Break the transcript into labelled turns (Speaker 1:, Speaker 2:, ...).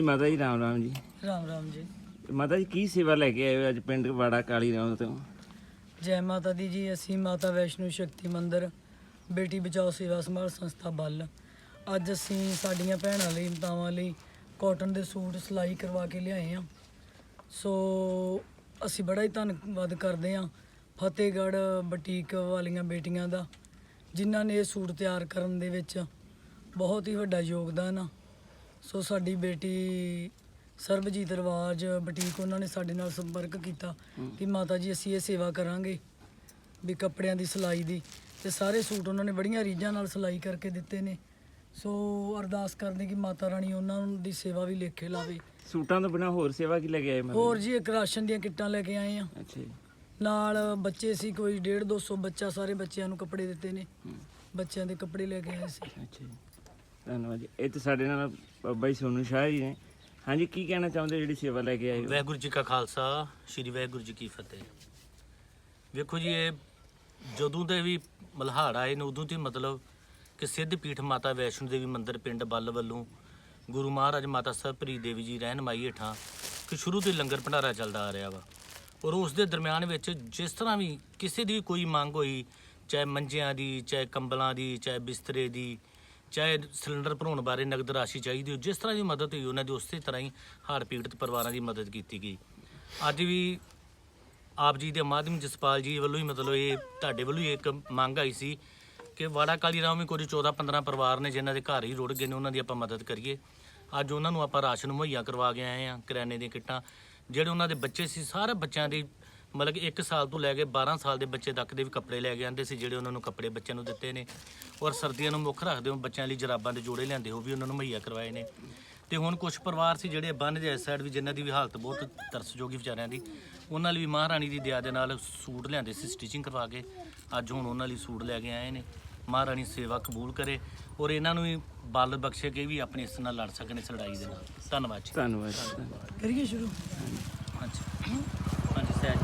Speaker 1: ਮਾਤਾ ਜੀ ਰਾਮ ਰਾਮ ਜੀ।
Speaker 2: ਰਾਮ ਰਾਮ ਜੀ।
Speaker 1: ਮਾਤਾ ਜੀ ਕੀ ਸੇਵਾ ਲੈ ਕੇ ਆਏ ਹੋ ਅੱਜ ਪਿੰਡ ਵਾੜਾ ਕਾਲੀ ਰਾਮ ਤੋਂ?
Speaker 2: ਜੈ ਮਾਤਾ ਦੀ ਜੀ ਅਸੀਂ ਮਾਤਾ ਵੈਸ਼ਨੂ ਸ਼ਕਤੀ ਮੰਦਿਰ ਬੇਟੀ ਬਚਾਓ ਸੇਵਾ ਸੰਭਾਲ ਸੰਸਥਾ ਬੱਲ ਅੱਜ ਅਸੀਂ ਸਾਡੀਆਂ ਭੈਣਾਂ ਲਈ ਮਾਤਾਵਾਂ ਲਈ ਕਾਟਨ ਦੇ ਸੂਟ ਸਿਲਾਈ ਕਰਵਾ ਕੇ ਲਿਆਏ ਹਾਂ ਸੋ ਅਸੀਂ ਬੜਾ ਹੀ ਧੰਨਵਾਦ ਕਰਦੇ ਹਾਂ ਫਤਿਹਗੜ੍ਹ ਬੁਟੀਕ ਵਾਲੀਆਂ ਬੇਟੀਆਂ ਦਾ ਜਿਨ੍ਹਾਂ ਨੇ ਇਹ ਸੂਟ ਤਿਆਰ ਕਰਨ ਦੇ ਵਿੱਚ ਬਹੁਤ ਹੀ ਵੱਡਾ ਯੋਗਦਾਨ ਆ। ਸੋ ਸਾਡੀ ਬੇਟੀ ਸਰਬਜੀਤ ਰਵਾਜ ਬੁਟੀਕ ਉਹਨਾਂ ਨੇ ਸਾਡੇ ਨਾਲ ਸੰਪਰਕ ਕੀਤਾ ਕਿ ਮਾਤਾ ਜੀ ਅਸੀਂ ਇਹ ਸੇਵਾ ਕਰਾਂਗੇ ਵੀ ਕੱਪੜਿਆਂ ਦੀ ਸਿਲਾਈ ਦੀ। ਤੇ ਸਾਰੇ ਸੂਟ ਉਹਨਾਂ ਨੇ ਬੜੀਆਂ ਰੀਝਾਂ ਨਾਲ ਸਿਲਾਈ ਕਰਕੇ ਦਿੱਤੇ ਨੇ। ਸੋ ਅਰਦਾਸ ਕਰਦੇ ਕਿ ਮਾਤਾ ਰਾਣੀ ਉਹਨਾਂ ਦੀ ਸੇਵਾ ਵੀ ਲੇਖੇ ਲਾਵੇ।
Speaker 1: ਸੂਟਾਂ ਤੋਂ ਬਿਨਾ ਹੋਰ ਸੇਵਾ ਕੀ ਲੈ ਕੇ ਆਏ ਮਾਤਾ
Speaker 2: ਹੋਰ ਜੀ ਇੱਕ ਰਾਸ਼ਨ ਦੀਆਂ ਕਿੱਟਾਂ ਲੈ ਕੇ ਆਏ ਆ?
Speaker 1: ਅੱਛਾ ਜੀ।
Speaker 2: ਨਾਲ ਬੱਚੇ ਸੀ ਕੋਈ 1.5 200 ਬੱਚਾ ਸਾਰੇ ਬੱਚਿਆਂ ਨੂੰ ਕੱਪੜੇ ਦਿੱਤੇ ਨੇ। ਬੱਚਿਆਂ ਦੇ ਕੱਪੜੇ ਲੈ ਕੇ ਆਏ ਸੀ।
Speaker 1: ਅੱਛਾ ਜੀ। ਧੰਨਵਾਦ ਜੀ। ਇਹ ਤੇ ਸਾਡੇ ਨਾਲ ਬਾਬਾ ਜੀ ਸੋਨੂ ਸ਼ਾਹ ਜੀ ਨੇ। ਹਾਂਜੀ, ਕੀ ਕਹਿਣਾ ਚਾਹੁੰਦੇ ਜਿਹੜੀ ਸੇਵਾ ਲੈ ਕੇ ਆਏ ਹੋ?
Speaker 3: ਵਾਹਿਗੁਰੂ ਜੀ ਕਾ ਖਾਲਸਾ, ਸ੍ਰੀ ਵਾਹਿਗੁਰੂ ਜੀ ਕੀ ਫਤਿਹ। ਵੇਖੋ ਜੀ, ਇਹ ਜਦੋਂ ਦੇ ਵੀ ਮਲਹਾੜ ਆਏ ਨੇ, ਉਦੋਂ ਤੇ ਮਤਲਬ ਕਿ ਸਿੱਧ ਪੀਠ ਮਾਤਾ ਵੈਸ਼ਨੋ ਦੇਵੀ ਮੰਦਿਰ ਪਿੰਡ ਬੱਲ ਵੱਲੋਂ ਗੁਰੂ ਮਹਾਰਾਜ ਮਾਤਾ ਸਾਹਿਬਪ੍ਰੀ ਦੇਵੀ ਜੀ ਰਹਿਨਮਾਈ ਹੇਠਾਂ ਕਿ ਸ਼ੁਰੂ ਤੋਂ ਹੀ ਲੰਗਰ ਭੰਡਾਰਾ ਚੱਲਦਾ ਆ ਰਿਹਾ ਵਾ। ਔਰ ਉਸ ਦੇ ਦਰਮਿਆਨ ਵਿੱਚ ਜਿਸ ਤਰ੍ਹਾਂ ਵੀ ਕਿਸੇ ਦੀ ਵੀ ਕੋਈ ਮੰਗ ਹੋਈ, ਚਾਹੇ ਮੰਜਿਆਂ ਦੀ, ਚਾਹੇ ਕੰਬਲਾਂ ਦੀ, ਚਾਹੇ ਬਿਸਤਰੇ ਦੀ ਚਾਹੇ ਸਿਲੰਡਰ ਭਰਾਉਣ ਬਾਰੇ ਨਗਦ ਰਾਸ਼ੀ ਚਾਹੀਦੀ ਹੋ ਜਿਸ ਤਰ੍ਹਾਂ ਦੀ ਮਦਦ ਹੋਈ, ਉਹਨਾਂ ਦੀ ਉਸੇ ਤਰ੍ਹਾਂ ਹੀ ਹੜ੍ਹ ਪੀੜਤ ਪਰਿਵਾਰਾਂ ਦੀ ਮਦਦ ਕੀਤੀ ਗਈ। ਅੱਜ ਵੀ ਆਪ ਜੀ ਦੇ ਮਾਧਿਅਮ ਜਸਪਾਲ ਜੀ ਵੱਲੋਂ ਹੀ ਮਤਲਬ ਇਹ ਤੁਹਾਡੇ ਵੱਲੋਂ ਹੀ ਇੱਕ ਮੰਗ ਆਈ ਸੀ ਕਿ ਵਾੜਾ ਕਾਲੀ ਰਾਮ ਵੀ ਕੁਝ 14 15 ਪਰਿਵਾਰ ਨੇ ਜਿਨ੍ਹਾਂ ਦੇ ਘਰ ਹੀ ਰੁੜ ਗਏ ਨੇ, ਉਹਨਾਂ ਦੀ ਆਪਾਂ ਮਦਦ ਕਰੀਏ। ਅੱਜ ਉਹਨਾਂ ਨੂੰ ਆਪਾਂ ਰਾਸ਼ਨ ਮੁਹੱਈਆ ਕਰਵਾ ਕੇ ਆਏ ਆ ਕਰਿਆਨੇ ਦੀਆਂ ਕਿੱਟਾਂ। ਜਿਹੜੇ ਉਹਨਾਂ ਦੇ ਬੱਚੇ ਸੀ, ਸਾਰੇ ਬੱਚਿਆਂ ਦੀ ਮਤਲਬ ਕਿ 1 ਸਾਲ ਤੋਂ ਲੈ ਕੇ 12 ਸਾਲ ਦੇ ਬੱਚੇ ਤੱਕ ਦੇ ਵੀ ਕੱਪੜੇ ਲੈ ਕੇ ਆਂਦੇ ਸੀ ਜਿਹੜੇ ਉਹਨਾਂ ਨੂੰ ਕੱਪੜੇ ਬੱਚਿਆਂ ਨੂੰ ਦਿੱਤੇ ਨੇ। ਔਰ ਸਰਦੀਆਂ ਨੂੰ ਮੁੱਖ ਰੱਖਦੇ ਹੋ ਬੱਚਿਆਂ ਲਈ ਜਰਾਬਾਂ ਦੇ ਜੋੜੇ ਲਿਆਂਦੇ ਉਹ ਵੀ ਉਹਨਾਂ ਨੂੰ ਮੁਹੱਈਆ ਕਰਵਾਏ ਨੇ। ਤੇ ਹੁਣ ਕੁਝ ਪਰਿਵਾਰ ਸੀ ਜਿਹੜੇ ਬੰਨ ਦੇ ਇਸ ਸਾਈਡ ਵੀ ਜਿਨ੍ਹਾਂ ਦੀ ਵੀ ਹਾਲਤ ਬਹੁਤ ਤਰਸਯੋਗੀ ਵਿਚਾਰਿਆਂ ਦੀ ਉਹਨਾਂ ਲਈ ਵੀ ਮਹਾਰਾਣੀ ਦੀ ਦਇਆ ਦੇ ਨਾਲ ਸੂਟ ਲਿਆਂਦੇ ਸੀ ਸਟਿਚਿੰਗ ਕਰਵਾ ਕੇ। ਅੱਜ ਹੁਣ ਉਹਨਾਂ ਲਈ ਸੂਟ ਲੈ ਕੇ ਆਏ ਨੇ। ਮਹਾਰਾਣੀ ਸੇਵਾ ਕਬੂਲ ਕਰੇ ਔਰ ਇਹਨਾਂ ਨੂੰ ਵੀ ਬਲ ਬਖਸ਼ੇ ਕਿ ਵੀ ਆਪਣੀ ਇਸ ਨਾਲ ਲੜ ਸਕਣ ਇਸ ਲੜਾਈ ਦੇ ਨਾਲ।
Speaker 1: ਧੰਨਵਾਦ ਜੀ ਧੰਨਵਾਦ।
Speaker 2: ਕਰੀਏ ਸ਼ੁਰੂ?
Speaker 3: ਹਾਂਜੀ। ਹਾਂਜੀ ਸਹਿਜ